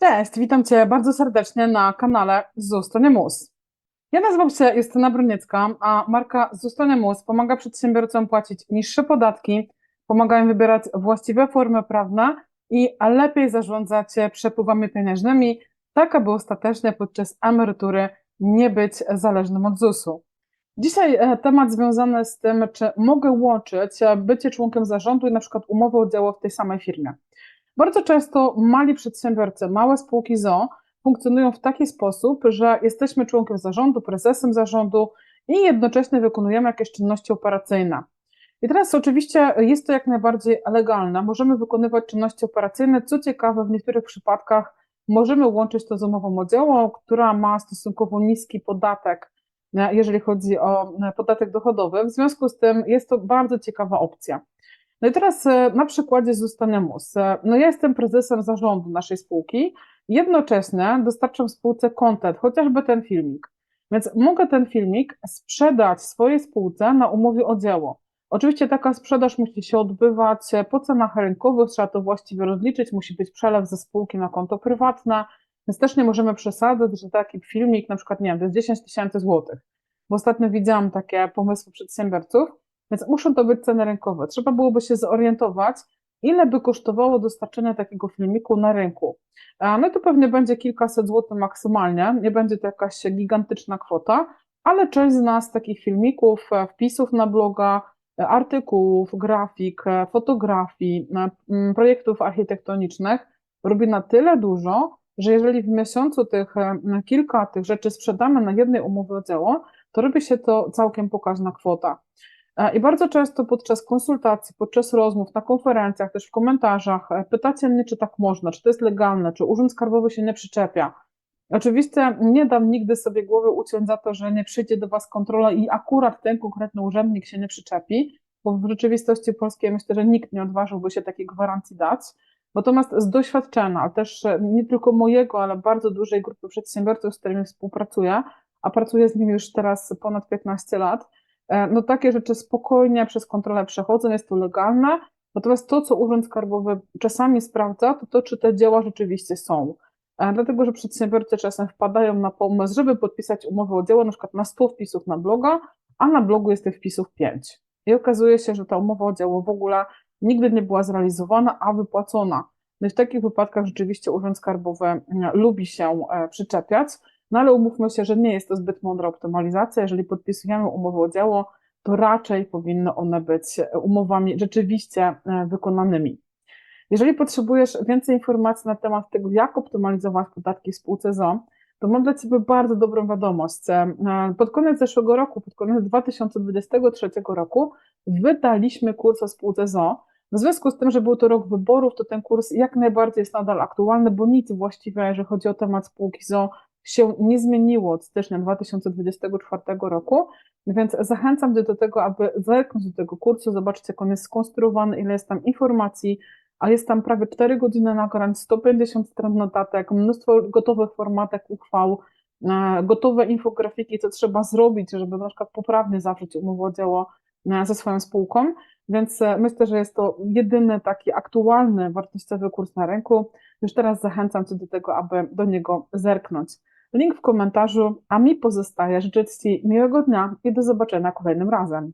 Cześć, witam Cię bardzo serdecznie na kanale Zostanie Mus. Ja nazywam się Justyna Broniecka, a marka Zostanie Mus pomaga przedsiębiorcom płacić niższe podatki, pomaga im wybierać właściwe formy prawne i lepiej zarządzać przepływami pieniężnymi, tak aby ostatecznie podczas emerytury nie być zależnym od ZUS-u. Dzisiaj e, temat związany z tym, czy mogę łączyć e, bycie członkiem zarządu i na przykład umowę o w tej samej firmie. Bardzo często mali przedsiębiorcy, małe spółki ZO funkcjonują w taki sposób, że jesteśmy członkiem zarządu, prezesem zarządu i jednocześnie wykonujemy jakieś czynności operacyjne. I teraz oczywiście jest to jak najbardziej legalne. Możemy wykonywać czynności operacyjne. Co ciekawe, w niektórych przypadkach możemy łączyć to z umową o dzieło, która ma stosunkowo niski podatek, jeżeli chodzi o podatek dochodowy. W związku z tym jest to bardzo ciekawa opcja. No i teraz e, na przykładzie Zustanemus. E, no ja jestem prezesem zarządu naszej spółki, jednocześnie dostarczam spółce content, chociażby ten filmik. Więc mogę ten filmik sprzedać swojej spółce na umowie o dzieło. Oczywiście taka sprzedaż musi się odbywać po cenach rynkowych, trzeba to właściwie rozliczyć, musi być przelew ze spółki na konto prywatne, więc też nie możemy przesadzać, że taki filmik na przykład, nie wiem, to jest 10 tysięcy złotych. Bo ostatnio widziałam takie pomysły przedsiębiorców, więc muszą to być ceny rynkowe. Trzeba byłoby się zorientować, ile by kosztowało dostarczenie takiego filmiku na rynku. No to pewnie będzie kilkaset złotych maksymalnie, nie będzie to jakaś gigantyczna kwota, ale część z nas takich filmików, e, wpisów na bloga, e, artykułów, grafik, e, fotografii, projektów architektonicznych robi na tyle dużo, że jeżeli w miesiącu tych kilka tych rzeczy sprzedamy na jednej umowie o dzieło, to robi się to całkiem pokaźna kwota. I bardzo często podczas konsultacji, podczas rozmów, na konferencjach, też w komentarzach e, pytacie mnie, czy tak można, czy to jest legalne, czy Urząd Skarbowy się nie przyczepia. Oczywiście nie dam nigdy sobie głowy uciąć za to, że nie przyjdzie do Was kontrola i akurat ten konkretny urzędnik się nie przyczepi, bo w rzeczywistości polskiej myślę, że nikt nie odważyłby się takiej gwarancji dać. Natomiast z doświadczenia, ale też e, nie tylko mojego, ale bardzo dużej grupy przedsiębiorców, z którymi współpracuję, a pracuję z nimi już teraz ponad 15 lat, E, no takie rzeczy spokojnie przez kontrolę przechodzą, jest to legalne, natomiast to, co Urząd Skarbowy czasami sprawdza, to to, czy te dzieła rzeczywiście są. E, dlatego, że przedsiębiorcy czasem wpadają na pomysł, żeby podpisać umowę o dzieło na przykład na 100 wpisów na bloga, a na blogu jest tych wpisów 5. I okazuje się, że ta umowa o dzieło w ogóle nigdy nie była zrealizowana, a wypłacona. No i w takich wypadkach rzeczywiście Urząd Skarbowy mm, lubi się e, przyczepiać, no ale umówmy się, że nie jest to zbyt mądra optymalizacja. Jeżeli podpisujemy umowę o dzieło, to raczej powinny one być umowami rzeczywiście e, wykonanymi. Jeżeli potrzebujesz więcej informacji na temat tego, jak optymalizować podatki w spółce ZO, to mam dla Ciebie bardzo dobrą wiadomość. E, pod koniec zeszłego roku, pod koniec 2023 roku, wydaliśmy kurs o spółce ZO. W związku z tym, że był to rok wyborów, to ten kurs jak najbardziej jest nadal aktualny, bo nic właściwie, jeżeli chodzi o temat spółki ZO, się nie zmieniło od stycznia 2024 roku, więc zachęcam do tego, aby zerknąć do tego kursu, zobaczyć jak on jest skonstruowany, ile jest tam informacji, a jest tam prawie 4 godziny nagrań, 150 stron notatek, mnóstwo gotowych formatek uchwał, e, gotowe infografiki, co trzeba zrobić, żeby na przykład poprawnie zawrzeć umowę o dzieło e, ze swoją spółką, więc e, myślę, że jest to jedyny taki aktualny, wartościowy kurs na rynku. Już teraz zachęcam Cię do tego, aby do niego zerknąć. Link w komentarzu, a mi pozostaje życzyć Ci miłego dnia i do zobaczenia kolejnym razem.